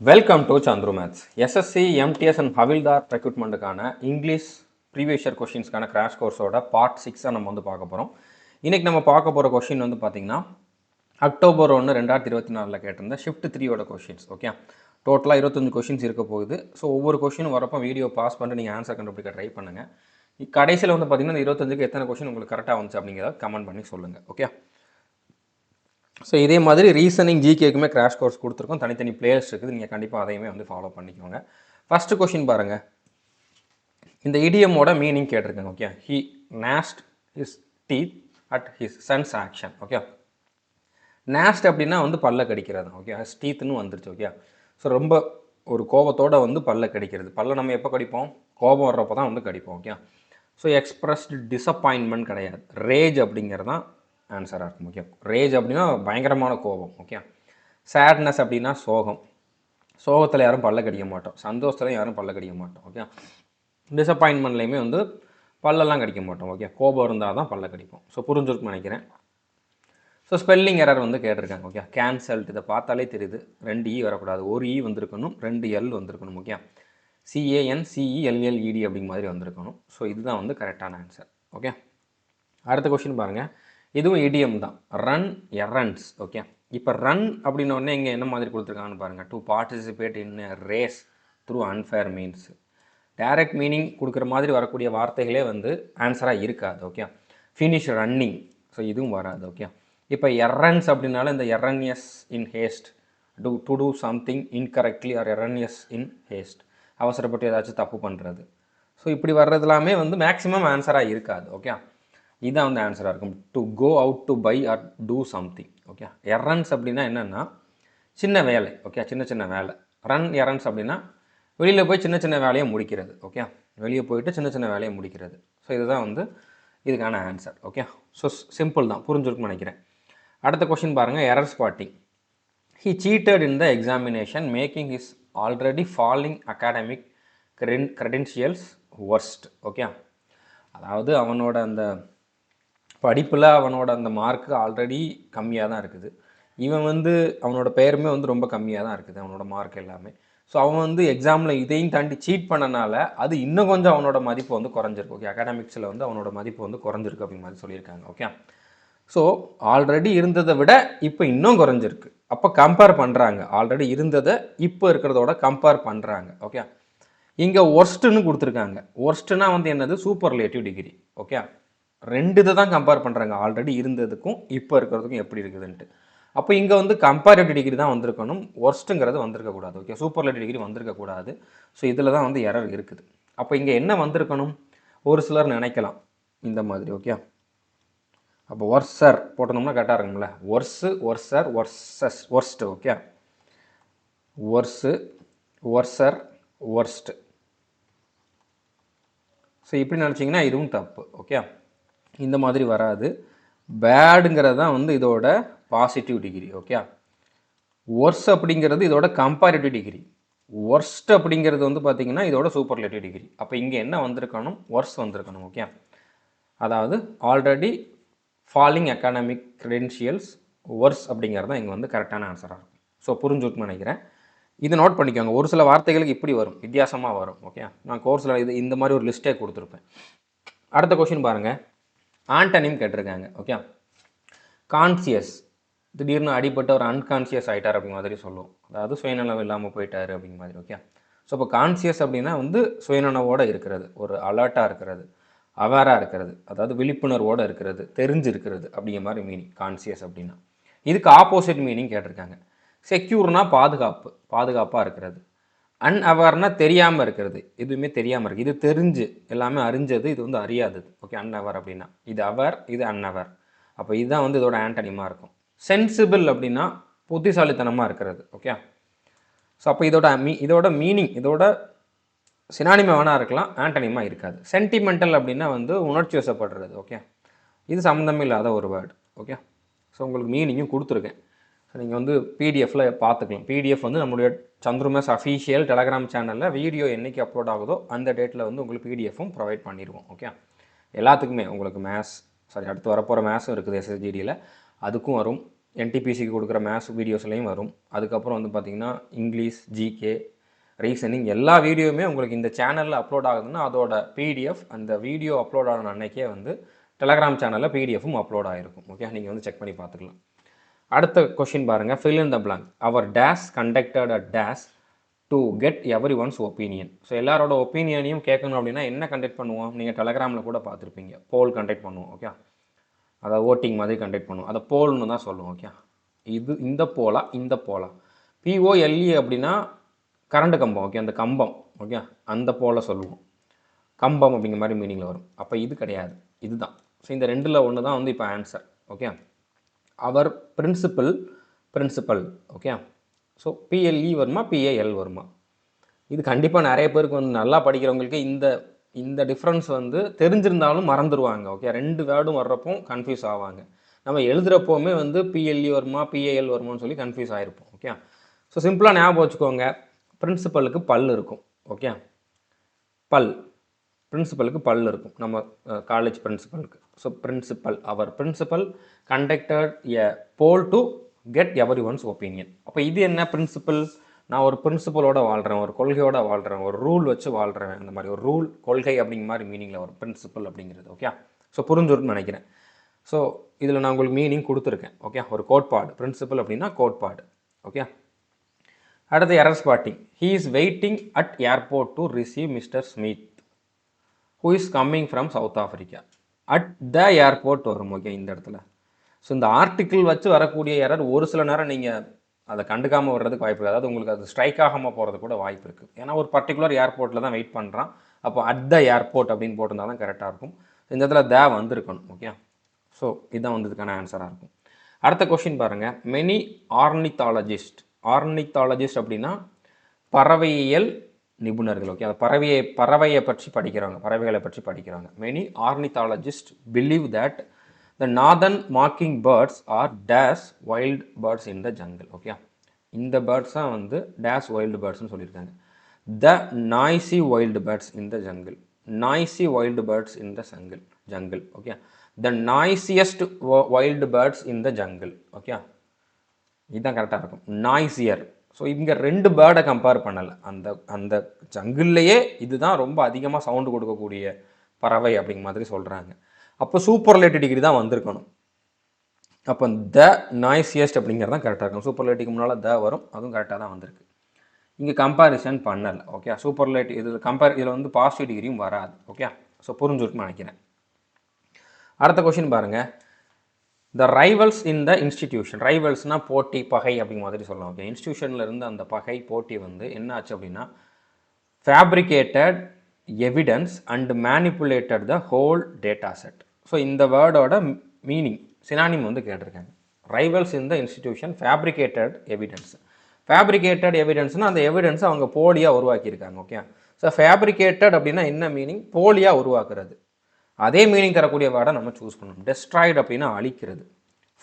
Welcome to Chandru maths SSC MTS and Havildar ரெக்ரூட்மெண்ட்டுக்கான English previous year கொஷின்ஸ்க்கான crash கோர்ஸோட part சிக்ஸாக நம்ம வந்து பார்க்க போகிறோம் இன்றைக்கி நம்ம பார்க்க போகிற கொஷின் வந்து பார்த்திங்கன்னா அக்டோபர் ஒன்று ரெண்டாயிரத்தி இருபத்தி நாலில் கேட்டிருந்த ஷிஃப்ட் த்ரீயோட கொஷின்ஸ் ஓகே டோட்டலாக இருபத்தஞ்சு கொஷின்ஸ் இருக்க போகுது. ஸோ ஒவ்வொரு கொஷின் வரப்போ வீடியோ பாஸ் பண்ணிட்டு நீங்கள் ஆன்சர் கண்டுபிடிக்க ட்ரை பண்ணுங்கள் கடைசியில் வந்து பார்த்திங்கன்னா இந்த இருபத்தஞ்சுக்கு எத்தனை கொஷின் உங்களுக்கு கரெக்டாக வந்துச்சு அப்படிங்கிறத கமெண்ட் பண்ணி சொல்லுங்கள் ஓகே ஸோ இதே மாதிரி ரீசனிங் ஜிகேக்குமே கிராஷ் கோர்ஸ் கொடுத்துருக்கோம். தனித்தனி பிளேயர்ஸ் இருக்குது. நீங்கள் கண்டிப்பாக அதையுமே வந்து ஃபாலோ பண்ணிக்கோங்க. ஃபஸ்ட்டு கொஷின் பாருங்கள் இந்த இடியமோட மீனிங் கேட்டிருக்கேன் okay he gnashed his teeth at his son's action okay gnashed அப்படின்னா வந்து பல்ல கடிக்கிறது ஓகே ஹிஸ் டீத்துன்னு வந்துருச்சு ஓகே ஸோ ரொம்ப ஒரு கோபத்தோட வந்து பல்ல கடிக்கிறது. பல்ல நம்ம எப்போ கடிப்போம்? கோபம் வர்றப்போ தான் வந்து கடிப்போம் ஓகே ஸோ எக்ஸ்பிரஸ்டு டிசப்பாயின்மெண்ட் கிடையாது. ரேஜ் அப்படிங்கிறது தான் ஆன்சராக இருக்கும் ஓகே ரேஜ் அப்படின்னா பயங்கரமான கோபம் ஓகே சேட்னஸ் அப்படின்னா சோகம். சோகத்தில் யாரும் பல்ல கடிக்க மாட்டோம். சந்தோஷத்தில் யாரும் பல்ல கடிக்க மாட்டோம் ஓகே டிசப்பாயின்மெண்ட்லேயுமே வந்து பல்லெல்லாம் கடிக்க மாட்டோம் ஓகே கோபம் இருந்தால் தான் பல்ல கடிப்போம் ஸோ புரிஞ்சிருக்குன்னு நினைக்கிறேன். ஸோ ஸ்பெல்லிங் எரர் வந்து கேட்டிருக்காங்க ஓகே கேன்சல்ட் இதை பார்த்தாலே தெரியுது. ரெண்டு இ வரக்கூடாது. ஒரு இ வந்திருக்கணும் ரெண்டு எல் வந்திருக்கணும் ஓகே சிஏஎன் சிஇஎல்எல்இடி அப்படிங்க மாதிரி வந்திருக்கணும். ஸோ இதுதான் வந்து கரெக்டான ஆன்சர் ஓகே அடுத்த கொஷின் பாருங்கள் இதுவும் இடியம் தான். ரன் எரன்ஸ் ஓகே இப்போ ரன் அப்படின்னோடனே இங்கே என்ன மாதிரி கொடுத்துருக்காங்கன்னு பாருங்கள் to participate in race through unfair means direct meaning கொடுக்குற மாதிரி வரக்கூடிய வார்த்தைகளே வந்து ஆன்சராக இருக்காது ஓகே ஃபினிஷ் ரன்னிங் ஸோ இதுவும் வராது ஓகே இப்போ எரன்ஸ் அப்படின்னால இந்த errands in haste to to do something incorrectly or errands in haste அவசரப்பட்டு ஏதாச்சும் தப்பு பண்ணுறது ஸோ இப்படி வர்றது எல்லாமே வந்து மேக்ஸிமம் ஆன்சராக இருக்காது ஓகே இதுதான் வந்து ஆன்சராக இருக்கும். To go out to buy or do something okay errands அப்படின்னா என்னென்னா சின்ன வேலை. ஓகே சின்ன சின்ன வேலை. ரன் எரன்ஸ் அப்படின்னா வெளியில் போய் சின்ன சின்ன வேலையை முடிக்கிறது. ஓகே வெளியே போயிட்டு சின்ன சின்ன வேலையை முடிக்கிறது. ஸோ இதுதான் வந்து இதுக்கான ஆன்சர் ஓகே ஸோ சிம்பிள் தான். புரிஞ்சிருக்குன்னு நினைக்கிறேன். அடுத்த கொஷின் பாருங்கள் error spotting he cheated in the examination making his already falling academic Glenn credentials worst okay அதாவது அவனோட அந்த படிப்பில் அவனோட அந்த மார்க்கு ஆல்ரெடி கம்மியாக தான் இருக்குது. இவன் வந்து அவனோட பெயருமே வந்து ரொம்ப கம்மியாக தான் இருக்குது அவனோட மார்க் எல்லாமே. ஸோ அவன் வந்து எக்ஸாமில் இதையும் தாண்டி சீட் பண்ணனால அது இன்னும் கொஞ்சம் அவனோட மதிப்பு வந்து குறைஞ்சிருக்கு ஓகே அகாடமிக்ஸில் வந்து அவனோட மதிப்பு வந்து குறைஞ்சிருக்கு அப்படிங்கிற மாதிரி சொல்லியிருக்காங்க. ஓகே ஸோ ஆல்ரெடி இருந்ததை விட இப்போ இன்னும் குறைஞ்சிருக்கு. அப்போ கம்பேர் பண்ணுறாங்க ஆல்ரெடி இருந்ததை இப்போ இருக்கிறதோட கம்பேர் பண்ணுறாங்க ஓகே இங்கே ஒர்ஸ்ட்டுன்னு கொடுத்துருக்காங்க. ஒர்ஸ்ட்டுனா வந்து என்னது? சூப்பர் ரிலேட்டிவ் டிகிரி ஓகே ரெண்டு இதை தான் கம்பேர் பண்ணுறாங்க ஆல்ரெடி இருந்ததுக்கும் இப்போ இருக்கிறதுக்கும் எப்படி இருக்குதுன்ட்டு. அப்போ இங்கே வந்து கம்பேரிட்டிவ் டிகிரி தான் வந்திருக்கணும். ஒர்ஸ்ட்டுங்கிறது வந்திருக்கக்கூடாது ஓகே சூப்பர்லேட்டிவ் டிகிரி வந்திருக்கக்கூடாது ஸோ இதில் தான் வந்து எரர் இருக்குது. அப்போ இங்கே என்ன வந்திருக்கணும்? ஒரு சிலர் நினைக்கலாம். இந்த மாதிரி ஓகே அப்போ ஒர்ஸர் போட்டோம்னா கரெக்டாக இருக்கும்ல. Worse worser worses worst okay worse worser worst so இப்படி நினச்சிங்கன்னா இதுவும் தப்பு ஓகே இந்த மாதிரி வராது. பேடுங்கிறது தான் வந்து இதோட பாசிட்டிவ் டிகிரி ஓகே ஒர்ஸ் அப்படிங்கிறது இதோட கம்பேரிட்டிவ் டிகிரி ஒர்ஸ்ட் அப்படிங்கிறது வந்து பார்த்திங்கன்னா இதோட சூப்பர்லேட்டிவ் டிகிரி அப்போ இங்கே என்ன வந்திருக்கணும்? ஒர்ஸ் வந்திருக்கணும் ஓகே அதாவது already falling academic credentials worse அப்படிங்கிறது தான் இங்கே வந்து கரெக்டான ஆன்சராக இருக்கும். ஸோ புரிஞ்சுட்டுன்னு நினைக்கிறேன். இது நோட் பண்ணிக்கோங்க. ஒரு சில வார்த்தைகளுக்கு இப்படி வரும். வித்தியாசமாக வரும் ஓகே நான் கோர்ஸில் இது இந்த மாதிரி ஒரு லிஸ்ட்டே கொடுத்துருப்பேன். அடுத்த கொஷின் பாருங்கள் ஆண்டனிம் கேட்டிருக்காங்க ஓகே கான்சியஸ் திடீர்னு அடிப்பட்ட ஒரு அன்கான்சியஸ் ஆகிட்டார் அப்படிங்கிற மாதிரி சொல்லுவோம். அதாவது சுயநலம் இல்லாமல் போயிட்டார் அப்படிங்கிற மாதிரி ஓகே ஸோ இப்போ கான்சியஸ் அப்படின்னா வந்து சுயநனவோடு இருக்கிறது ஒரு அலர்ட்டாக இருக்கிறது அவேராக இருக்கிறது அதாவது விழிப்புணர்வோடு இருக்கிறது தெரிஞ்சிருக்கிறது அப்படிங்கிற மாதிரி மீனிங் கான்சியஸ் அப்படின்னா. இதுக்கு ஆப்போசிட் மீனிங் கேட்டிருக்காங்க. செக்யூர்னா பாதுகாப்பு பாதுகாப்பாக இருக்கிறது. அன்அவேர்னா தெரியாமல் இருக்கிறது. எதுவுமே தெரியாமல் இருக்குது இது தெரிஞ்சு எல்லாமே அறிஞ்சது இது வந்து அறியாதது. ஓகே அன்அவர் அப்படின்னா இது அவர் இது அன்அவர் அப்போ இதுதான் வந்து இதோட ஆண்டனிமாக இருக்கும். சென்சிபிள் அப்படின்னா புத்திசாலித்தனமாக இருக்கிறது. ஓகே ஸோ அப்போ இதோட மீ இதோட மீனிங் இதோட சினானிமா வேணால் இருக்கலாம். ஆண்டனிமா இருக்காது. சென்டிமெண்டல் அப்படின்னா வந்து உணர்ச்சி வசப்படுறது. ஓகே இது சம்மந்தம் இல்லாத ஒரு வேர்டு ஓகே ஸோ உங்களுக்கு மீனிங்கும் கொடுத்துருக்கேன். நீங்கள் வந்து பிடிஎஃப்பில் பார்த்துக்கலாம் பிடிஎஃப் வந்து நம்மளுடைய சந்திரமேஸ் அஃபீஷியல் டெலகிராம் சேனலில் வீடியோ என்றைக்கு அப்லோட் ஆகுதோ அந்த டேட்டில் வந்து உங்களுக்கு பிடிஎஃப்பும் ப்ரொவைட் பண்ணிடுவோம் ஓகே எல்லாத்துக்குமே உங்களுக்கு மேத்ஸ் சாரி அடுத்து வரப்போகிற மேத்ஸும் இருக்குது எஸ்எஸ்ஜிடியில் அதுக்கும் வரும். என்டிபிசிக்கு கொடுக்குற மேத்ஸ் வீடியோஸ்லையும் வரும். அதுக்கப்புறம் வந்து பார்த்திங்கன்னா இங்கிலீஷ் ஜிகே ரீசனிங் எல்லா வீடியோவுமே உங்களுக்கு இந்த சேனலில் அப்லோட் ஆகுதுன்னா அதோட பிடிஎஃப் அந்த வீடியோ அப்லோட் ஆன அன்னைக்கே வந்து டெலகிராம் சேனலில் பிடிஎஃப்பும் அப்லோட் ஆகிருக்கும் ஓகே நீங்கள் வந்து செக் பண்ணி பார்த்துக்கலாம் அடுத்த கொஷின் பாருங்கள் fill in the blank our dash conducted at dash to get every one's opinion so எல்லாரோட ஒப்பீனியனையும் கேட்கணும் அப்படின்னா என்ன கண்டக்ட் பண்ணுவோம்? நீங்கள் டெலகிராமில் கூட பார்த்துருப்பீங்க. போல் கண்டக்ட் பண்ணுவோம் ஓகே அதை ஓட்டிங் மாதிரி கண்டக்ட் பண்ணுவோம். அதை போல்னு தான் சொல்லுவோம் ஓகே இது இந்த போலா இந்த போலா பிஓஎல்இ அப்படின்னா கரண்ட் கம்பம் ஓகே அந்த கம்பம் ஓகே அந்த போல சொல்லுவோம். கம்பம் அப்படிங்கிற மாதிரி மீனிங்கில் வரும். அப்போ இது கிடையாது. இதுதான். ஸோ இந்த ரெண்டில் ஒன்று தான் வந்து இப்போ answer okay our principal principal okay so PLE வருமா பிஏஎல் வருமா? இது கண்டிப்பாக நிறைய பேருக்கு வந்து நல்லா படிக்கிறவங்களுக்கு இந்த இந்த டிஃப்ரென்ஸ் வந்து தெரிஞ்சிருந்தாலும் மறந்துடுவாங்க ஓகே ரெண்டு வேர்டும் வர்றப்போ கன்ஃபியூஸ் ஆவாங்க. நம்ம எழுதுகிறப்போவுமே வந்து பிஎல்இ வருமா பிஏஎல் வருமான்னு சொல்லி கன்ஃபியூஸ் ஆகிருப்போம் ஓகே ஸோ சிம்பிளாக ஞாபகம் வச்சுக்கோங்க. பிரின்சிபலுக்கு பல் இருக்கும் ஓகே பல். பிரின்சிபலுக்கு பல் இருக்கும். நம்ம college பிரின்சிபலுக்கு. So principal our principal conducted a poll to get every one's opinion அப்போ இது என்ன பிரின்சிபல் நான் ஒரு பிரின்சிபலோட வாழ்கிறேன் ஒரு கொள்கையோட வாழ்கிறேன் ஒரு ரூல் வச்சு வாழ்கிறேன் அந்த மாதிரி ஒரு ரூல் கொள்கை அப்படிங்கிற மாதிரி மீனிங்கில் ஒரு பிரின்சிபல் அப்படிங்கிறது ஓகே ஸோ புரிஞ்சுருன்னு நினைக்கிறேன். ஸோ இதில் நான் உங்களுக்கு மீனிங் கொடுத்துருக்கேன் ஓகே ஒரு கோட்பாடு. பிரின்சிபல் அப்படின்னா கோட்பாடு ஓகே அடுத்து error spotting he is waiting at airport to receive Mr Smith who is coming from South Africa at the airport வரும் ஓகே இந்த இடத்துல. ஸோ இந்த ஆர்டிக்கிள் வச்சு வரக்கூடிய எரர் ஒரு சில நேரம் நீங்கள் அதை கண்டுக்காமல் வர்றதுக்கு வாய்ப்பு இருக்குது. அதாவது உங்களுக்கு அது ஸ்ட்ரைக் ஆகாமல் போகிறது கூட வாய்ப்பு இருக்குது. ஏன்னா ஒரு பர்டிகுலர் ஏர்போர்ட்டில் தான் வெயிட் பண்ணுறான் அப்போ அட் த ஏர்போர்ட் அப்படின்னு போட்டிருந்தா தான் கரெக்டாக இருக்கும். இந்த இடத்துல த வந்திருக்கணும் ஓகே ஸோ இதுதான் வந்ததுக்கான ஆன்சராக இருக்கும். அடுத்த கொஷின் பாருங்கள் மெனி ஆர்னித்தாலஜிஸ்ட் ஆர்னித்தாலஜிஸ்ட் அப்படின்னா பறவையியல் நிபுணர்கள் ஓகே அந்த பறவையை பறவையை பற்றி படிக்கிறாங்க பறவைகளை பற்றி படிக்கிறாங்க. Many ornithologist believe that the northern mocking birds are dash wild birds in the jungle okay இந்த பேர்ட்ஸ் தான் வந்து டேஸ் வைல்டு பேர்ட்ஸ்னு சொல்லியிருக்காங்க. The noisy wild birds in the jungle noisy wild birds in the jungle jungle okay the noisiest wild birds in the jungle okay இதுதான் கரெக்டாக இருக்கும். நாய்ஸியர் so இங்கே ரெண்டு பேர்டை கம்பேர் பண்ணலை. அந்த அந்த ஜங்கிள்லேயே இதுதான் ரொம்ப அதிகமாக சவுண்டு கொடுக்கக்கூடிய பறவை அப்படிங்கிற மாதிரி சொல்கிறாங்க அப்போ சூப்பர்லேட்டிவ் டிகிரி தான் வந்திருக்கணும். அப்போ த நாய்ஸியஸ்ட் அப்படிங்கிறது தான் கரெக்டாக இருக்கும். சூப்பர்லேட்டிவ்க்கு முன்னால் த வரும் அதுவும் கரெக்டாக தான் வந்திருக்கு. இங்கே கம்பேரிசன் பண்ணலை ஓகே சூப்பர்லேட்டிவ் இது கம்பேர் இதில் வந்து பாசிட்டிவ் டிகிரியும் வராது ஓகே ஸோ புரிஞ்சுருக்குன்னு நினைக்கிறேன். அடுத்த கொஷின் பாருங்கள் த ரைவல்ஸ் இன் த இன்ஸ்டிடியூஷன் ரைவல்ஸ்னால் போட்டி பகை அப்படிங்கிற மாதிரி சொல்லலாம். ஓகே இன்ஸ்டியூஷனில் இருந்து அந்த பகை போட்டி வந்து என்ன ஆச்சு அப்படின்னா fabricated evidence and manipulated the whole data set so இந்த வேர்டோட மீனிங் சினானிம் வந்து கேட்டிருக்காங்க. Rivals in the institution fabricated evidence fabricated எவிடன்ஸ்னால் அந்த எவிடன்ஸ் அவங்க போலியாக உருவாக்கியிருக்காங்க ஓகே ஸோ ஃபேப்ரிகேட்டட் அப்படின்னா என்ன மீனிங் போலியாக உருவாக்குறது. அதே மீனிங் தரக்கூடிய வேர்டை நம்ம சூஸ் பண்ணணும். டெஸ்ட்ராய்டு அப்படின்னா அழிக்கிறது.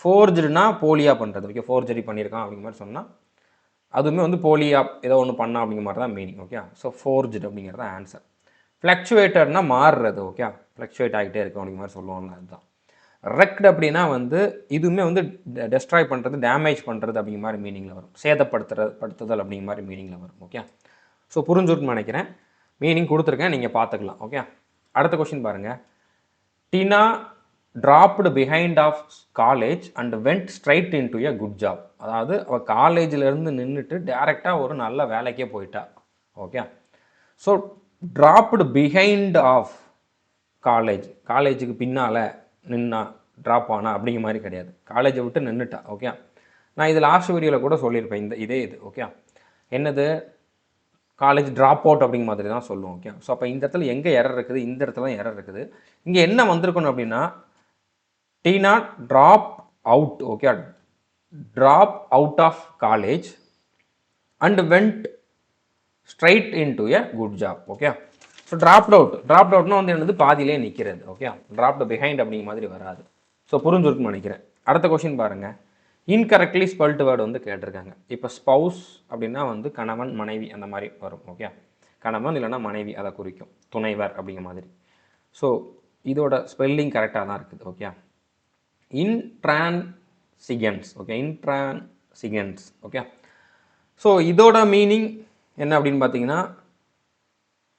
ஃபோர்ஜுடுனா போலியாக பண்ணுறது ஓகே ஃபோர்ஜரி பண்ணியிருக்கான் அப்படிங்கிற மாதிரி சொன்னால் அதுவுமே வந்து போலியாக ஏதோ ஒன்று பண்ணா அப்படிங்கிற மாதிரி தான் மீனிங் ஓகே ஸோ ஃபோர்ஜுடு அப்படிங்கிறது தான் ஆன்சர் ஃப்ளக்சுவேட்டர்னா மாறுறது. ஓகே ஃப்ளக்சுவேட் ஆகிட்டே இருக்கும் அப்படிங்கிற மாதிரி சொல்லுவாங்க. அதுதான். ரெக்ட் அப்படின்னா வந்து இதுவுமே வந்து டெஸ்ட்ராய் பண்ணுறது டேமேஜ் பண்ணுறது அப்படிங்கிற மாதிரி மீனிங்கில் வரும். சேதப்படுத்துறது படுத்துதல் அப்படிங்கிற மாதிரி மீனிங்கில் வரும். ஓகே ஸோ புரிஞ்சுருக்குன்னு நினைக்கிறேன். மீனிங் கொடுத்துருக்கேன். நீங்கள் பார்த்துக்கலாம். ஓகே அடுத்த கொஷின் பாருங்கள் Tina dropped behind of college and went straight into a good job அதாவது அவள் காலேஜிலேருந்து நின்றுட்டு டேரெக்டாக ஒரு நல்ல வேலைக்கே போயிட்டா. Okay so dropped behind of college காலேஜுக்கு பின்னால் நின்னா ட்ராப் ஆனா அப்படிங்கிற மாதிரி கிடையாது. காலேஜை விட்டு நின்றுட்டா ஓகே நான் இது லாஸ்ட் வீடியோவில் கூட சொல்லியிருப்பேன். இந்த இதே இது. ஓகே என்னது? காலேஜ் ட்ராப் அவுட் அப்படிங்க மாதிரி தான் சொல்லுவோம் ஓகே ஸோ அப்போ இந்த இடத்துல எங்கே எரர் இருக்குது? இந்த இடத்துல தான் எரர் இருக்குது. இங்கே என்ன வந்திருக்கணும் அப்படின்னா Tina drop out okay drop out of college and went straight into a good job okay so drop out drop அவுட்னா வந்து என்னது? பாதியிலே நிற்கிறது ஓகே ட்ராப்ட் பிஹைண்ட் அப்படிங்கிற மாதிரி வராது. ஸோ புரிஞ்சுருக்குன்னு நினைக்கிறேன். அடுத்த கொஷின் பாருங்கள் இன்கரெக்ட்லி ஸ்பெல்ட் வேர்டு வந்து கேட்டிருக்காங்க. இப்போ ஸ்பவுஸ் அப்படின்னா வந்து கணவன் மனைவி அந்த மாதிரி வரும் ஓகே கணவன் இல்லைன்னா மனைவி அதை குறிக்கும். துணைவர் அப்படிங்கிற மாதிரி. ஸோ இதோட ஸ்பெல்லிங் கரெக்டாக தான் இருக்குது okay in okay intransigence okay so இதோட மீனிங் என்ன அப்படின்னு பார்த்தீங்கன்னா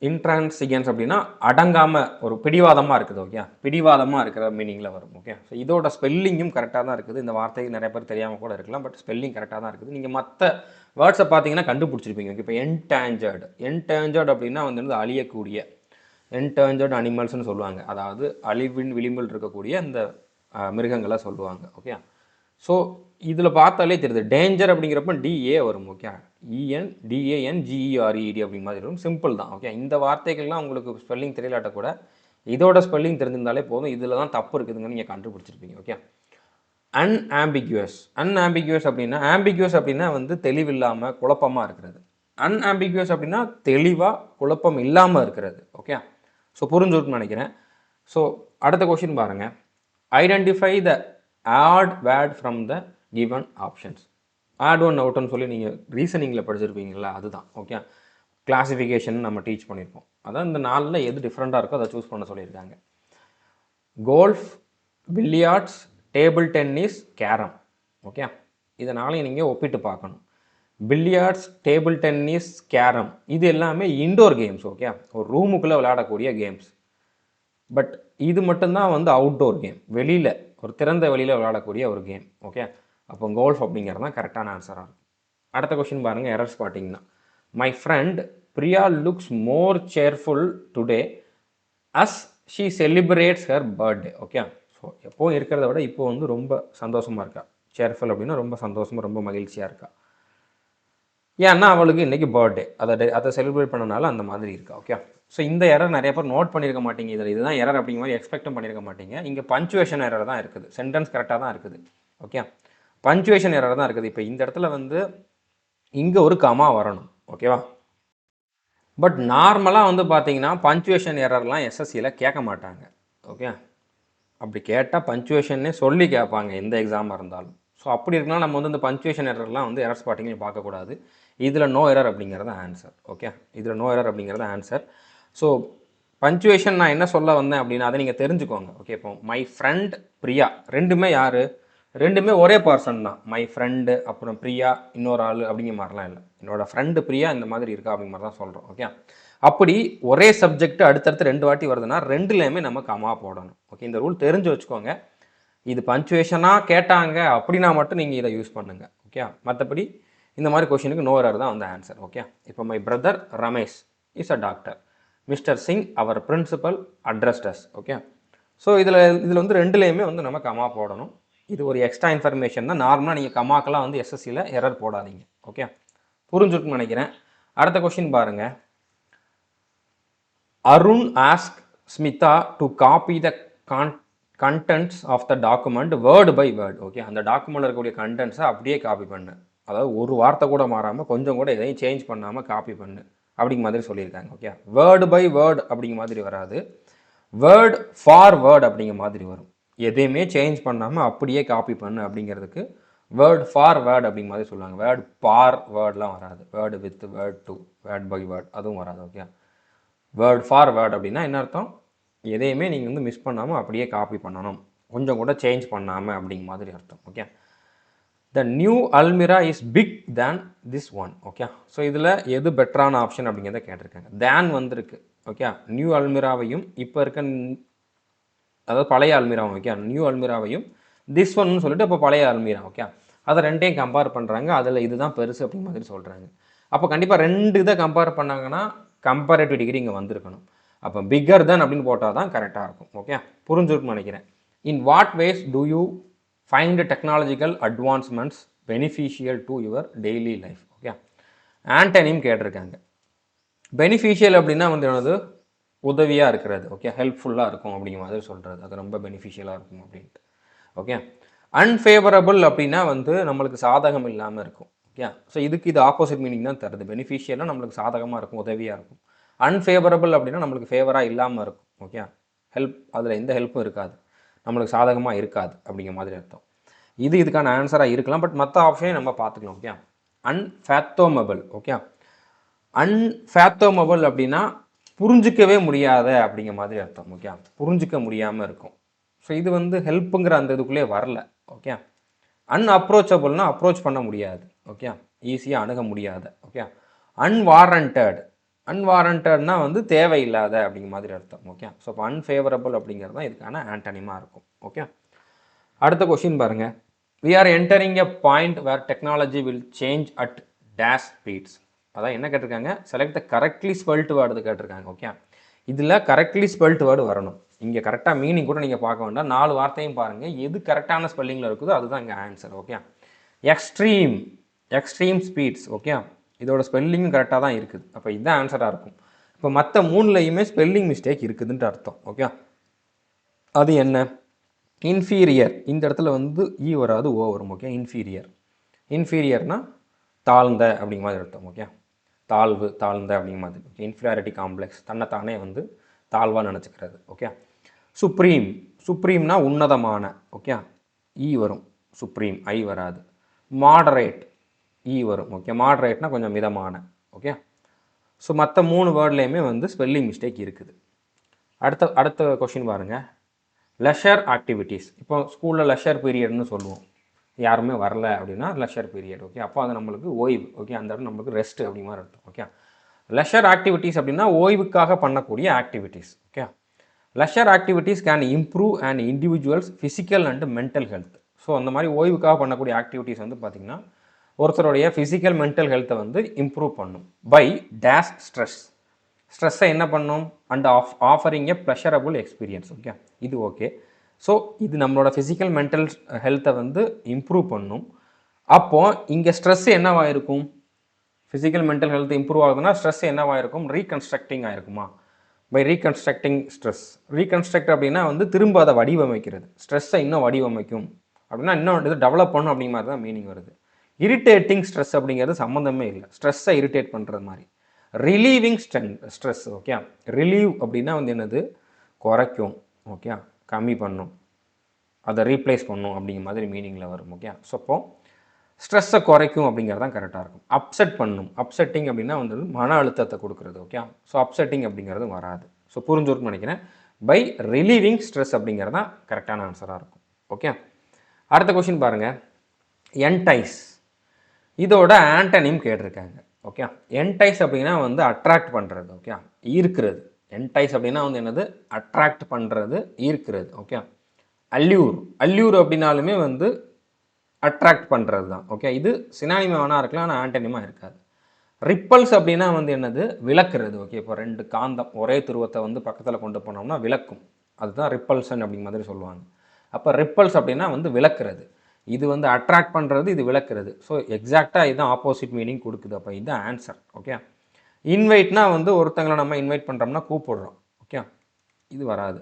இன்ட்ரான்சிகன்ஸ் அப்படின்னா அடங்காமல் ஒரு பிடிவாதமாக இருக்குது ஓகே பிடிவாதமாக இருக்கிற மீனிங்கில் வரும் ஓகே ஸோ இதோட ஸ்பெல்லிங்கும் கரெக்டாக தான் இருக்குது. இந்த வார்த்தைக்கு நிறைய பேர் தெரியாமல் கூட இருக்கலாம் பட் ஸ்பெல்லிங் கரெக்டாக தான் இருக்குது. நீங்கள் மற்ற வேர்ட்ஸை பார்த்தீங்கன்னா கண்டுபிடிச்சிருப்பீங்க. இப்போ என்டேஞ்சர்டு என்டேஞ்சர்டு அப்படின்னா வந்து அழியக்கூடிய. என்டேஞ்சர்டு அனிமல்ஸ்னு சொல்லுவாங்க. அதாவது அழிவின் விளிம்பில் இருக்கக்கூடிய இந்த மிருகங்களை சொல்லுவாங்க ஓகே ஸோ இதில் பார்த்தாலே தெரியுது. டேஞ்சர் அப்படிங்கிறப்ப டிஏ வரும் ஓகே இஎன் டிஏஎன் ஜிஇஆர்இடி அப்படிங்கிற மாதிரி வரும். சிம்பிள் தான் ஓகே இந்த வார்த்தைகள்லாம் உங்களுக்கு ஸ்பெல்லிங் தெரியலாட்ட கூட இதோட ஸ்பெல்லிங் தெரிஞ்சிருந்தாலே போதும். இதில் தான் தப்பு இருக்குதுங்க நீங்கள் கண்டுபிடிச்சிருப்பீங்க ஓகே அன்ஆம்பிகுவஸ் அன்ஆம்பிகுவஸ் அப்படின்னா ஆம்பிகுவஸ் அப்படின்னா வந்து தெளிவில்லாமல் குழப்பமாக இருக்கிறது. அன்ஆம்பிகுவஸ் அப்படின்னா தெளிவாக குழப்பம் இல்லாமல் இருக்கிறது ஓகே ஸோ புரிஞ்சுருக்குன்னு நினைக்கிறேன். ஸோ அடுத்த கொஷின் பாருங்கள் identify the odd word from the given options odd one அவுட்னு சொல்லி நீங்கள் ரீசனிங்கில் படிச்சிருப்பீங்களா அதுதான் ஓகே கிளாஸிஃபிகேஷன் நம்ம டீச் பண்ணியிருப்போம் அதான் இந்த நாளில் எது டிஃப்ரெண்ட்டாக இருக்கோ அதை சூஸ் பண்ண சொல்லியிருக்காங்க. Golf billiards table tennis carrom okay இதனாலையும் நீங்கள் ஒப்பிட்டு பார்க்கணும். பில்லியார்ட்ஸ் டேபிள் டென்னிஸ் கேரம் இது எல்லாமே இன்டோர் கேம்ஸ் ஓகே ஒரு ரூமுக்குள்ளே விளையாடக்கூடிய கேம்ஸ் பட் இது மட்டும்தான் வந்து அவுட்டோர் கேம் வெளியில் ஒரு திறந்த வெளியில் விளையாடக்கூடிய ஒரு கேம் ஓகே அப்போ கோல்ஃப் அப்படிங்கிறது தான் கரெக்டான ஆன்சராக இருக்கும். அடுத்த கொஷின் பாருங்கள் எரர் ஸ்பாட்டிங் தான். My friend Priya looks more cheerful today as she celebrates her birthday okay so எப்போவும் இருக்கிறத விட இப்போ வந்து ரொம்ப சந்தோஷமாக இருக்கா? சேர்ஃபுல் அப்படின்னா ரொம்ப சந்தோஷமாக ரொம்ப மகிழ்ச்சியாக இருக்கா? ஏன்னா அவளுக்கு இன்றைக்கி பர்த்டே அதை அதை செலிப்ரேட் பண்ணனால அந்த மாதிரி இருக்கா? ஓகே ஸோ இந்த எரர் நிறைய பேர் நோட் பண்ணியிருக்க மாட்டீங்க. இதில் இதுதான் எரர் அப்படிங்கிற மாதிரி எக்ஸ்பெக்டும் பண்ணியிருக்க மாட்டீங்க. இங்கே பஞ்சுவேஷன் எரர் தான் இருக்குது. சென்டென்ஸ் கரெக்டாக தான் இருக்குது. ஓகே பஞ்சுவேஷன் எரர் தான் இருக்குது. இப்போ இந்த இடத்துல வந்து இங்கே ஒரு கமா வரணும். ஓகேவா பட் நார்மலாக வந்து பார்த்தீங்கன்னா பஞ்சுவேஷன் எரர்லாம் எஸ்எஸ்சியில் கேட்க மாட்டாங்க. ஓகே அப்படி கேட்டால் பஞ்சுவேஷன்னே சொல்லி கேட்பாங்க எந்த எக்ஸாமாக இருந்தாலும். ஸோ அப்படி இருக்கலாம் நம்ம வந்து இந்த பஞ்சுவேஷன் எரர்லாம் வந்து எரர் ஸ்பாட்டிங்லையும் பார்க்கக்கூடாது இதில் நோ எரர் அப்படிங்கிறது ஆன்சர் ஓகே இதில் நோ எரர் அப்படிங்கிறது ஆன்சர் ஸோ பஞ்சுவேஷன் நான் என்ன சொல்ல வந்தேன் அப்படின்னா அதை நீங்கள் தெரிஞ்சுக்கோங்க. ஓகே இப்போ மை ஃப்ரெண்ட் பிரியா ரெண்டுமே யார்? ரெண்டுமே ஒரே பர்சன் தான். மை ஃப்ரெண்டு அப்புறம் பிரியா இன்னொரு ஆள் அப்படிங்கிற மாதிரிலாம் இல்லை. என்னோடய ஃப்ரெண்டு பிரியா இந்த மாதிரி இருக்கா அப்படிங்கிற மாதிரி தான் சொல்கிறோம் ஓகே அப்படி ஒரே சப்ஜெக்ட் அடுத்தடுத்து ரெண்டு வாட்டி வருதுன்னா ரெண்டுலேயுமே நம்ம கமா போடணும் ஓகே இந்த ரூல் தெரிஞ்சு வச்சுக்கோங்க. இது பஞ்சுவேஷனாக கேட்டாங்க அப்படின்னா மட்டும் நீங்கள் இதை யூஸ் பண்ணுங்கள் ஓகே மற்றபடி இந்த மாதிரி கொஷினுக்கு நோ எரர் தான் வந்து ஆன்சர் ஓகே இப்போ my brother Ramesh is a doctor Mr Singh our principal addressed us okay so இதில் இதில் வந்து ரெண்டுலேயுமே வந்து நம்ம கமா போடணும். இது ஒரு எக்ஸ்ட்ரா இன்ஃபர்மேஷன் தான். நார்மலாக நீங்கள் கமாக்கெல்லாம் வந்து எஸ்எஸ்சியில் எரர் போடாதீங்க. ஓகே புரிஞ்சுருக்குன்னு நினைக்கிறேன். அடுத்த கொஷின் பாருங்கள் Arun ask Smita to copy the con contents of the document word by word okay அந்த டாக்குமெண்ட்டில் இருக்கக்கூடிய கண்டென்ட்ஸை அப்படியே காப்பி பண்ணு. அதாவது ஒரு வார்த்தை கூட மாறாமல் கொஞ்சம் கூட எதையும் சேஞ்ச் பண்ணாமல் காப்பி பண்ணு. அப்படிங்கிற மாதிரி சொல்லியிருக்காங்க. ஓகே வேர்டு பை வேர்டு அப்படிங்கிற மாதிரி வராது. வேர்டு ஃபார் வேர்டு அப்படிங்கிற மாதிரி வரும். எதையுமே சேஞ்ச் பண்ணாமல் அப்படியே காப்பி பண்ணு அப்படிங்கிறதுக்கு வேர்டு ஃபார் வேர்டு அப்படிங்கிற மாதிரி சொல்லுவாங்க. வேர்டு பார் வேர்ட்லாம் வராது. Word with word to word by word அதுவும் வராது ஓகே வேர்டு ஃபார் வேர்டு அப்படின்னா என்ன அர்த்தம்? எதையுமே நீங்கள் வந்து மிஸ் பண்ணாமல் அப்படியே காப்பி பண்ணணும். கொஞ்சம் கூட சேஞ்ச் பண்ணாமல் அப்படிங்கிற மாதிரி அர்த்தம் okay the new almirah is big then this one okay so இதில் எது பெட்டரான ஆப்ஷன் அப்படிங்கிறத கேட்டிருக்காங்க. தேன் வந்திருக்கு ஓகே நியூ அல்மிராவையும் இப்போ இருக்க அதாவது பழைய அல்மிராவும் ஓகே நியூ அல்மீராவையும் திஸ் ஒன்னு சொல்லிட்டு இப்போ பழைய அல்மீரா ஓகே? அதை ரெண்டையும் கம்பேர் பண்ணுறாங்க அதில் இதுதான் பெருசு அப்படிங்கிற மாதிரி சொல்கிறாங்க அப்போ கண்டிப்பாக ரெண்டு இதை கம்பேர் பண்ணாங்கன்னா கம்பேரேட்டிவ் டிகிரி இங்கே வந்திருக்கணும். அப்போ பிக்கர் தென் அப்படின்னு போட்டால் தான் கரெக்டாக இருக்கும். ஓகே? புரிஞ்சிருக்குன்னு நினைக்கிறேன். In what ways do you find technological advancements beneficial to your daily life okay? ஆண்டனியும் கேட்டிருக்காங்க. பெனிஃபிஷியல் அப்படின்னா வந்து என்னது? உதவியாக இருக்கிறது ஓகே ஹெல்ப்ஃபுல்லாக இருக்கும் அப்படிங்கிற மாதிரி சொல்கிறது அது ரொம்ப பெனிஃபிஷியலாக இருக்கும் அப்படின்ட்டு ஓகே அன்ஃபேவரபிள் அப்படின்னா வந்து நம்மளுக்கு சாதகம் இல்லாமல் இருக்கும் ஓகே ஸோ இதுக்கு இது ஆப்போசிட் மீனிங் தான் தருது. பெனிஃபிஷியலாக நம்மளுக்கு சாதகமாக இருக்கும் உதவியாக இருக்கும். அன்ஃபேவரபிள் அப்படின்னா நம்மளுக்கு ஃபேவராக இல்லாமல் இருக்கும் ஓகே ஹெல்ப் அதில் எந்த ஹெல்ப்பும் இருக்காது. நம்மளுக்கு சாதகமாக இருக்காது அப்படிங்கிற மாதிரி அர்த்தம். இது இதுக்கான ஆன்சராக இருக்கலாம் பட் மற்ற ஆப்ஷனையும் நம்ம பார்த்துக்கலாம் ஓகே அன்ஃபேத்தோமபிள் ஓகே அன்ஃபேத்தோமபிள் அப்படின்னா புரிஞ்சிக்கவே முடியாத அப்படிங்கிற மாதிரி அர்த்தம் ஓகே புரிஞ்சிக்க முடியாமல் இருக்கும். ஸோ இது வந்து ஹெல்ப்புங்கிற அந்த இதுக்குள்ளே வரல ஓகே அன்அப்ரோச்சபிள்னா அப்ரோச் பண்ண முடியாது ஓகே ஈஸியாக அணுக முடியாத ஓகே அன்வாரண்டட் அன்வாரண்டட்னா வந்து தேவையில்லாத அப்படிங்கிற மாதிரி அர்த்தம் ஓகே ஸோ இப்போ அன்ஃபேவரபிள் அப்படிங்கிறது தான் இதுக்கான ஆண்டனிமாக இருக்கும் ஓகே அடுத்த கொஷின் பாருங்கள் we are entering a point where technology will change at dash speeds அதான் என்ன கேட்டிருக்காங்க? Select the correctly spelled word கேட்டிருக்காங்க ஓகே இதில் கரெக்ட்லி ஸ்பெல்ட் வேர்டு வரணும். இங்கே கரெக்டாக மீனிங் கூட நீங்கள் பார்க்க வேண்டாம். நாலு வார்த்தையும் பாருங்கள் எது கரெக்டான ஸ்பெல்லிங்கில் இருக்குதோ அதுதான் இங்கே answer okay extreme extreme speeds okay இதோட ஸ்பெல்லிங்கும் கரெக்டாக தான் இருக்குது. அப்போ இதுதான் ஆன்சராக இருக்கும். இப்போ மற்ற மூணுலையுமே ஸ்பெல்லிங் மிஸ்டேக் இருக்குதுன்ட்டு அர்த்தம் ஓகே அது என்ன? இன்ஃபீரியர் இந்த இடத்துல வந்து ஈ வராது ஓ வரும் ஓகே இன்ஃபீரியர் இன்ஃபீரியர்னால் தாழ்ந்த அப்படிங்கிற மாதிரி அர்த்தம் ஓகே தாழ்வு தாழ்ந்த அப்படிங்கிற மாதிரி. இன்ஃபீரியாரிட்டி காம்ப்ளெக்ஸ் தன்னைத்தானே வந்து தாழ்வாக நினச்சிக்கிறது. ஓகே சுப்ரீம் சுப்ரீம்னா உன்னதமான. ஓகே ஈ e வரும். சுப்ரீம் ஐ வராது. மாடரேட் ஈ e வரும். ஓகே மாடரேட்னா கொஞ்சம் மிதமான. ஓகே ஸோ மற்ற மூணு வேர்ட்லேயுமே வந்து ஸ்பெல்லிங் மிஸ்டேக் இருக்குது. அடுத்த அடுத்த கொஷின் பாருங்கள் லெஷர் ஆக்டிவிட்டீஸ் இப்போ ஸ்கூலில் லெஷர் பீரியட்னு சொல்லுவோம். யாருமே வரல அப்படின்னா லெஷர் பீரியட் ஓகே அப்போ அது நம்மளுக்கு ஓய்வு ஓகே அந்த இடம் நம்மளுக்கு ரெஸ்ட் அப்படிங்கிற மாதிரி இருக்கும் ஓகே லெஷர் ஆக்டிவிட்டீஸ் அப்படின்னா ஓய்வுக்காக பண்ணக்கூடிய activities okay leisure activities can improve and individuals physical and mental health so அந்த மாதிரி ஓய்வுக்காக பண்ணக்கூடிய ஆக்டிவிட்டீஸ் வந்து பார்த்திங்கன்னா ஒருத்தருடைய ஃபிசிக்கல் மென்டல் ஹெல்த்தை வந்து இம்ப்ரூவ் பண்ணும் பை டேஷ் ஸ்ட்ரெஸ் ஸ்ட்ரெஸ்ஸை என்ன பண்ணும்? And of offering a pleasurable experience okay இது ஓகே ஸோ இது நம்மளோட ஃபிசிக்கல் மென்டல் ஹெல்த்தை வந்து இம்ப்ரூவ் பண்ணும். அப்போது இங்கே ஸ்ட்ரெஸ் என்னவாக இருக்கும் ஃபிசிக்கல் மென்டல் ஹெல்த் இம்ப்ரூவ் ஆகுதுன்னா ஸ்ட்ரெஸ் என்னவாயிருக்கும்? ரீகன்ஸ்ட்ரக்டிங் ஆயிருக்குமா? பை ரீகன்ஸ்ட்ரக்டிங் ஸ்ட்ரெஸ் ரீகன்ஸ்ட்ரக்ட் அப்படின்னா வந்து திரும்ப அதை வடிவமைக்கிறது. ஸ்ட்ரெஸ்ஸை இன்னும் வடிவமைக்கும். அப்படின்னா இன்னும் இது டெவலப் பண்ணும் அப்படிங்கிற மாதிரி தான் மீனிங் வருது. இரிட்டேட்டிங் ஸ்ட்ரெஸ் அப்படிங்கிறது சம்மந்தமே இல்லை. ஸ்ட்ரெஸ்ஸை இரிட்டேட் பண்ணுறது மாதிரி. ரிலீவிங் ஸ்ட்ரென் ஸ்ட்ரெஸ் ஓகே ரிலீவ் அப்படின்னா வந்து என்னது? குறைக்கும் ஓகே கம்மி பண்ணும். அதை ரீப்ளேஸ் பண்ணும் அப்படிங்கிற மாதிரி மீனிங்கில் வரும் ஓகே ஸோ அப்போ ஸ்ட்ரெஸ்ஸை குறைக்கும் அப்படிங்கிறது தான் கரெக்டாக இருக்கும். அப்செட் பண்ணும். அப்செட்டிங் அப்படின்னா வந்து மன அழுத்தத்தை கொடுக்குறது ஓகே ஸோ அப்செட்டிங் அப்படிங்கிறது வராது. ஸோ புரிஞ்சுருக்குன்னு நினைக்கிறேன். பை ரிலீவிங் ஸ்ட்ரெஸ் அப்படிங்கிறது தான் கரெக்டான ஆன்சராக இருக்கும் ஓகே அடுத்த கொஷின் பாருங்கள் என்டைஸ் இதோட ஆண்டனிம் கேட்டிருக்காங்க ஓகே என்டைஸ் அப்படின்னா வந்து அட்ராக்ட் பண்ணுறது ஓகே ஈர்க்கிறது. என்டைஸ் அப்படின்னா வந்து என்னது? அட்ராக்ட் பண்ணுறது ஈர்க்கிறது ஓகே அல்லியூர் அல்லியூர் அப்படின்னாலுமே வந்து அட்ராக்ட் பண்ணுறது தான் ஓகே இது சினானிமா வேணா இருக்கலாம் ஆனால் ஆண்டனிமாக இருக்காது. ரிப்பல்ஸ் அப்படின்னா வந்து என்னது? விளக்குறது ஓகே இப்போ ரெண்டு காந்தம் ஒரே துருவத்தை வந்து பக்கத்தில் கொண்டு போனோம்னா விளக்கும். அதுதான் ரிப்பல்சன் அப்படிங்கிற மாதிரி சொல்லுவாங்க. அப்போ ரிப்பல்ஸ் அப்படின்னா வந்து விளக்குறது. இது வந்து அட்ராக்ட் பண்ணுறது இது விளக்குறது. ஸோ எக்ஸாக்டாக இதுதான் ஆப்போசிட் மீனிங் கொடுக்குது. அப்போ இதுதான் ஆன்சர் ஓகே இன்வைட்னா வந்து ஒருத்தங்களை நம்ம இன்வைட் பண்ணுறோம்னா கூப்பிடுறோம். ஓகே இது வராது.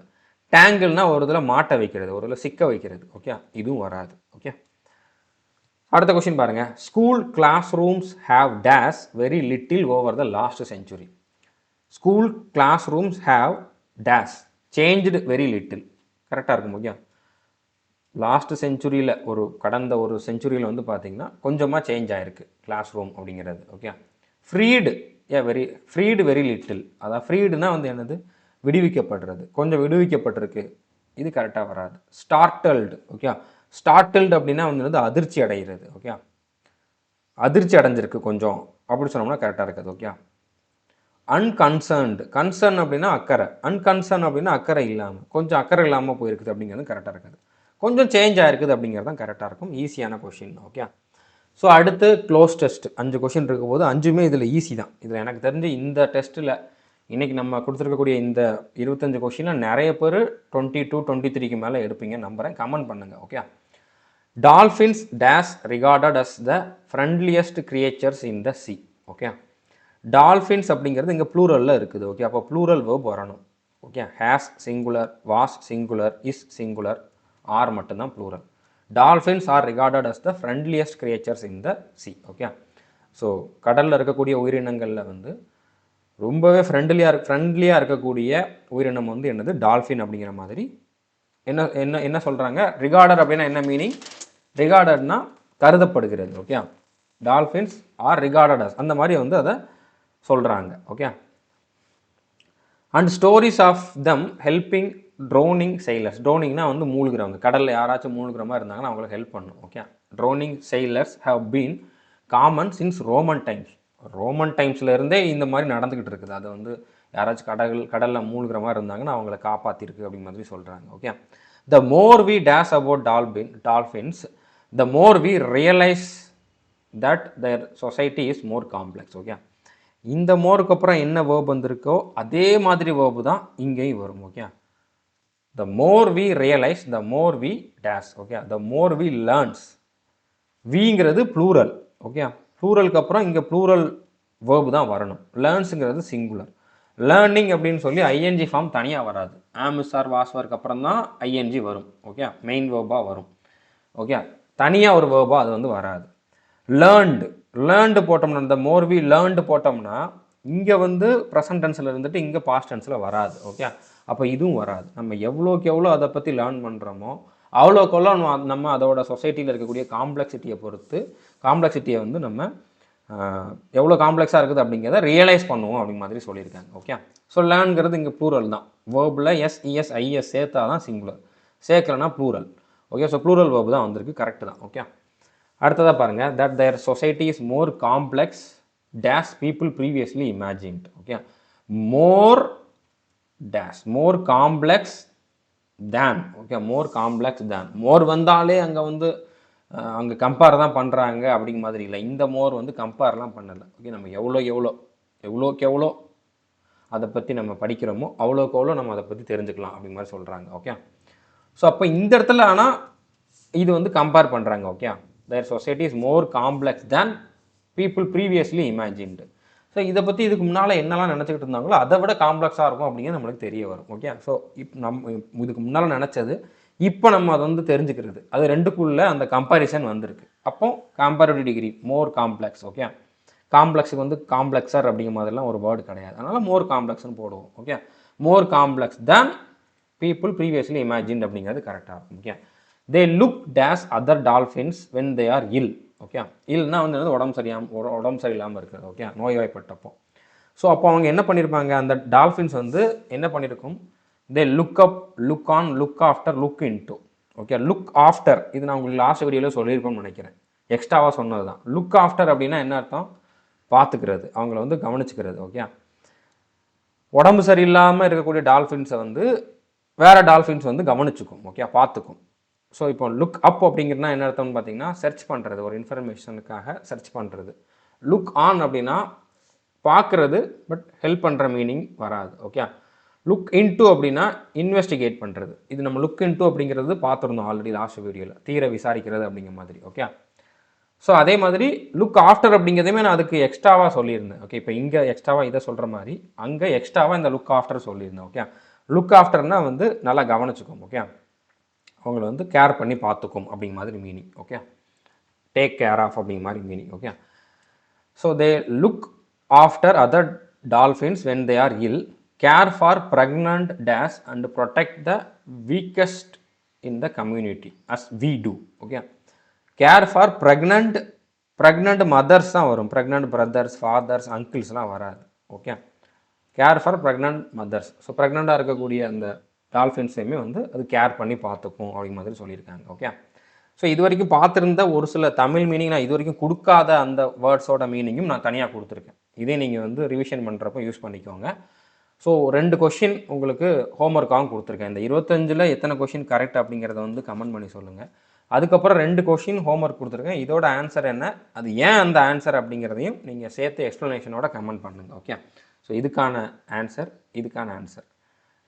டேங்கிள்னா ஒரு இதில் மாட்ட வைக்கிறது ஒரு இதில் சிக்க வைக்கிறது. ஓகே இதுவும் வராது. ஓகே அடுத்த கொஸ்டின் பாருங்கள் school classrooms have dash very little over the last century school classrooms have dash changed very little கரெக்டாக இருக்கும் ஓகே லாஸ்ட் செஞ்சுரியில் ஒரு கடந்த ஒரு செஞ்சுரியில் வந்து பார்த்தீங்கன்னா கொஞ்சமாக சேஞ்ச் ஆயிருக்கு கிளாஸ் ரூம் அப்படிங்கிறது okay freed a very freed very little அதான் ஃப்ரீடுனா வந்து என்னது? விடுவிக்கப்படுறது. கொஞ்சம் விடுவிக்கப்பட்டிருக்கு. இது கரெக்டாக வராது. ஸ்டார்டல்டு ஓகே ஸ்டார்டல்டு அப்படின்னா வந்து என்னது? அதிர்ச்சி அடைகிறது ஓகே அதிர்ச்சி அடைஞ்சிருக்கு கொஞ்சம். அப்படி சொன்னோம்னா கரெக்டாக இருக்குது ஓகே அன்கன்சர்ன்டு கன்சர்ன் அப்படின்னா அக்கறை. அன்கன்சர்ன் அப்படின்னா அக்கறை இல்லாமல் கொஞ்சம் அக்கறை இல்லாமல் போயிருக்குது அப்படிங்கிறது கரெக்டாக இருக்குது. கொஞ்சம் சேஞ்ச் ஆயிருக்குது அப்படிங்கிறது தான் கரெக்டாக இருக்கும். ஈஸியான கொஷின் ஓகே ஸோ அடுத்து க்ளோஸ் டெஸ்ட் அஞ்சு கொஷின் இருக்கும் போது அஞ்சுமே இதில் ஈஸி தான். இதில் எனக்கு தெரிஞ்சு இந்த டெஸ்ட்டில் இன்றைக்கி நம்ம கொடுத்துருக்கக்கூடிய இந்த இருபத்தஞ்சு கொஷினில் நிறைய பேர் டுவெண்ட்டி டூ டுவெண்ட்டி த்ரீக்கு மேலே எடுப்பீங்க. நம்புகிறேன் கமெண்ட் பண்ணுங்கள் okay dolphins dash regarded as the friendliest creatures in the sea okay dolphins அப்படிங்கிறது இங்கே ப்ளூரலில் இருக்குது ஓகே அப்போ ப்ளூரல் வேர்ப் வரணும் okay has singular was singular is singular are மட்டும்தான் plural dolphins are regarded as the friendliest creatures in the sea okay so கடலில் இருக்கக்கூடிய உயிரினங்களில் வந்து ரொம்பவே ஃப்ரெண்ட்லியாக ஃப்ரெண்ட்லியாக இருக்கக்கூடிய உயிரினம் வந்து என்னது? டால்ஃபின் அப்படிங்கிற மாதிரி. என்ன என்ன என்ன சொல்கிறாங்க ரிகார்டர் அப்படின்னா என்ன மீனிங் ரிகார்டர்னால் கருதப்படுகிறது okay dolphins are regarded as அந்த மாதிரி வந்து அதை சொல்கிறாங்க okay and stories of them helping drowning sailors ட்ரோனிங்னா வந்து மூழ்கிறவங்க. கடலில் யாராச்சும் மூழ்கிற மாதிரி இருந்தாங்கன்னா அவங்களுக்கு ஹெல்ப் பண்ணும். Okay drowning sailors have been common since Roman times Roman டைம்ஸ்லேருந்தே இந்த மாதிரி நடந்துக்கிட்டு இருக்குது. அதை வந்து யாராச்சும் கடல் கடலில் மூழ்கிற மாதிரி இருந்தாங்கன்னா அவங்கள காப்பாற்றிருக்கு அப்படிங்கிற மாதிரி சொல்கிறாங்க okay the more we dash about dolphin dolphins the more we realise that their society is more complex okay இந்த மோருக்கு அப்புறம் என்ன வேர்ப் வந்திருக்கோ அதே மாதிரி வேர்பு தான் இங்கேயும் வரும். Okay the more we realise the more we dash okay the more we learns விங்கிறது plural okay ப்ளூரலுக்கு அப்புறம் இங்கே ப்ளூரல் வேர்பு தான் வரணும். லேர்ன்ஸுங்கிறது சிங்குலர் லேர்னிங் அப்படின்னு சொல்லி ஐஎன்ஜி ஃபார்ம் தனியாக வராது. ஆமிசார் வாஸ்வருக்கு அப்புறம் தான் ஐஎன்ஜி வரும் ஓகே மெயின் வேர்பாக வரும் ஓகே தனியாக ஒரு வேர்பாக அது வந்து வராது. லேர்ன்டு லேர்ன்டு போட்டோம்னா இந்த மோர் வி லேர்ன்டு போட்டோம்னா இங்கே வந்து ப்ரெசன்ட் டென்ஸில் இருந்துட்டு இங்கே பாஸ்ட் டென்ஸில் வராது ஓகே அப்போ இதுவும் வராது. நம்ம எவ்வளோக்கு எவ்வளோ அதை பற்றி லேர்ன் பண்ணுறோமோ அவ்வளோக்கு எவ்வளோ நம்ம- அதோட சொசைட்டியில் இருக்கக்கூடிய காம்ப்ளெக்சிட்டியை பொறுத்து காம்ப்ளெக்சிட்டியை வந்து நம்ம எவ்வளோ காம்ப்ளெக்ஸாக இருக்குது அப்படிங்கிறத ரியலைஸ் பண்ணுவோம் அப்படிங்க மாதிரி சொல்லியிருக்காங்க. ஓகே ஸோ லேர்ன்கிறது இங்கே ப்ளூரல் தான். வேர்பில் எஸ் இஎஸ் ஐஎஸ் சேர்த்தா தான் singular சேர்க்கலனா plural okay so plural verb தான் வந்திருக்கு. கரெக்டு தான். ஓகே அடுத்ததாக பாருங்கள் that their society is more complex dash people previously imagined okay more dash more complex than okay more complex than more வந்தாலே அங்கே வந்து அங்கே கம்பேர் தான் பண்ணுறாங்க அப்படிங்கிற மாதிரி இல்லை. இந்த மோர் வந்து கம்பேர்லாம் பண்ணலை. ஓகே நம்ம எவ்வளோ எவ்வளோ எவ்வளோக்கு எவ்வளோ அதை பற்றி நம்ம படிக்கிறோமோ அவ்வளோக்கு எவ்வளோ நம்ம அதை பற்றி தெரிஞ்சுக்கலாம் அப்படிங்கிற மாதிரி சொல்கிறாங்க ஓகே ஸோ அப்போ இந்த இடத்துல ஆனால் இது வந்து கம்பேர் பண்ணுறாங்க okay their society is more complex than people previously imagined so இதை பற்றி இதுக்கு முன்னால் என்னெல்லாம் நினச்சிக்கிட்டு இருந்தாங்களோ அதை விட காம்ப்ளெக்ஸாக இருக்கும் அப்படிங்கிறது நம்மளுக்கு தெரிய வரும் ஓகே ஸோ இப் நம்ம இதுக்கு முன்னால் நினச்சது இப்போ நம்ம அதை வந்து தெரிஞ்சுக்கிறது. அது ரெண்டுக்குள்ளே அந்த கம்பாரிசன் வந்திருக்கு. அப்போ comparative degree more complex okay காம்ப்ளெக்ஸுக்கு வந்து காம்ப்ளெக்ஸர் அப்படிங்கிற மாதிரிலாம் ஒரு வேர்டு கிடையாது. அதனால் மோர் காம்ப்ளெக்ஸ்னு போடுவோம் okay more complex than people previously imagined அப்படிங்கிறது கரெக்டாக இருக்கும் okay they look dash other dolphins when they are ill okay இல்லைன்னா வந்து என்னது உடம்பு சரியாம உடம்பு சரியில்லாமல் இருக்கிறது ஓகே நோய்வாய்ப்பட்டப்போ. ஸோ அப்போ அவங்க என்ன பண்ணியிருப்பாங்க அந்த டால்ஃபின்ஸ் வந்து என்ன பண்ணியிருக்கும் they look up look on look after look into okay look after இது நான் உங்களுக்கு லாஸ்ட் வீடியோவில் சொல்லியிருப்பேன்னு நினைக்கிறேன். எக்ஸ்ட்ராவாக சொன்னது தான். லுக் ஆஃப்டர் அப்படின்னா என்ன அர்த்தம்? பார்த்துக்கிறது. அவங்கள வந்து கவனிச்சுக்கிறது ஓகே உடம்பு சரியில்லாமல் இருக்கக்கூடிய டால்ஃபின்ஸை வந்து வேறு டால்ஃபின்ஸ் வந்து கவனிச்சுக்கும் ஓகே பார்த்துக்கும். ஸோ இப்போ லுக் அப் அப்படிங்கிறதுனா என்ன அர்த்தம்னு பார்த்தீங்கன்னா சர்ச் பண்ணுறது ஒரு இன்ஃபர்மேஷனுக்காக சர்ச் பண்ணுறது லுக் ஆன் அப்படின்னா பார்க்குறது பட் ஹெல்ப் பண்ணுற மீனிங் வராது ஓகே லுக் இன்டூ அப்படின்னா இன்வெஸ்டிகேட் பண்ணுறது இது நம்ம லுக் இன்டூ அப்படிங்கிறது பார்த்துருந்தோம் ஆல்ரெடி லாஸ்ட் வீடியோவில் தீர விசாரிக்கிறது அப்படிங்கிற மாதிரி ஓகே ஸோ அதே மாதிரி லுக் ஆஃப்டர் அப்படிங்கிறதையுமே நான் அதுக்கு எக்ஸ்ட்ராவாக சொல்லியிருந்தேன் ஓகே இப்போ இங்கே எக்ஸ்ட்ராவாக இதை சொல்கிற மாதிரி அங்கே எக்ஸ்ட்ராவாக இந்த லுக் ஆஃப்டர் சொல்லியிருந்தேன் ஓகே லுக் ஆஃப்டர்னால் வந்து நல்லா கவனிச்சுக்கும் ஓகே அவங்கள வந்து கேர் பண்ணி பார்த்துக்கும் அப்படிங்கிற மாதிரி meaning okay take care of அப்படிங்கிற மாதிரி meaning okay so they look after other dolphins when they are ill care for pregnant dash and protect the weakest in the community as we do okay care for pregnant pregnant mothers தான் வரும். Pregnant brothers fathers அங்கிள்ஸ்லாம் வராது okay care for pregnant mothers so ப்ரெக்னெண்ட்டாக இருக்கக்கூடிய அந்த டால்ஃபின்ஸையுமே வந்து அது care பண்ணி பார்த்துக்கும் அப்படிங்கிற மாதிரி சொல்லியிருக்காங்க ஓகே ஸோ இது வரைக்கும் பார்த்துருந்த ஒரு சில தமிழ் மீனிங் நான் இது வரைக்கும் கொடுக்காத அந்த வேர்ட்ஸோட மீனிங்கும் நான் தனியாக கொடுத்துருக்கேன். இதே நீங்கள் வந்து ரிவிஷன் பண்ணுறப்போ யூஸ் பண்ணிக்கோங்க. ஸோ ரெண்டு கொஷின் உங்களுக்கு ஹோம்ஒர்க்காகவும் கொடுத்துருக்கேன். இந்த இருபத்தஞ்சில் எத்தனை கொஷின் கரெக்ட் அப்படிங்கிறத வந்து கமெண்ட் பண்ணி சொல்லுங்கள் அதுக்கப்புறம் ரெண்டு கொஷின் ஹோம்ஒர்க் கொடுத்துருக்கேன். இதோட ஆன்சர் என்ன? அது ஏன் அந்த ஆன்சர் அப்படிங்கிறதையும் நீங்கள் சேர்த்து எக்ஸ்ப்ளனேஷனோட கமெண்ட் பண்ணுங்கள் ஓகே ஸோ இதுக்கான ஆன்சர் இதுக்கான ஆன்சர்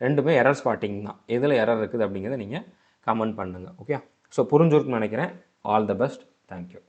ரெண்டுமே எரர் ஸ்பாட்டிங் தான். எதில் எரர் இருக்குது அப்படிங்கிறத நீங்கள் கமெண்ட் பண்ணுங்கள் ஓகே ஸோ புரிஞ்சிருக்குன்னு நினைக்கிறேன். All the best thank you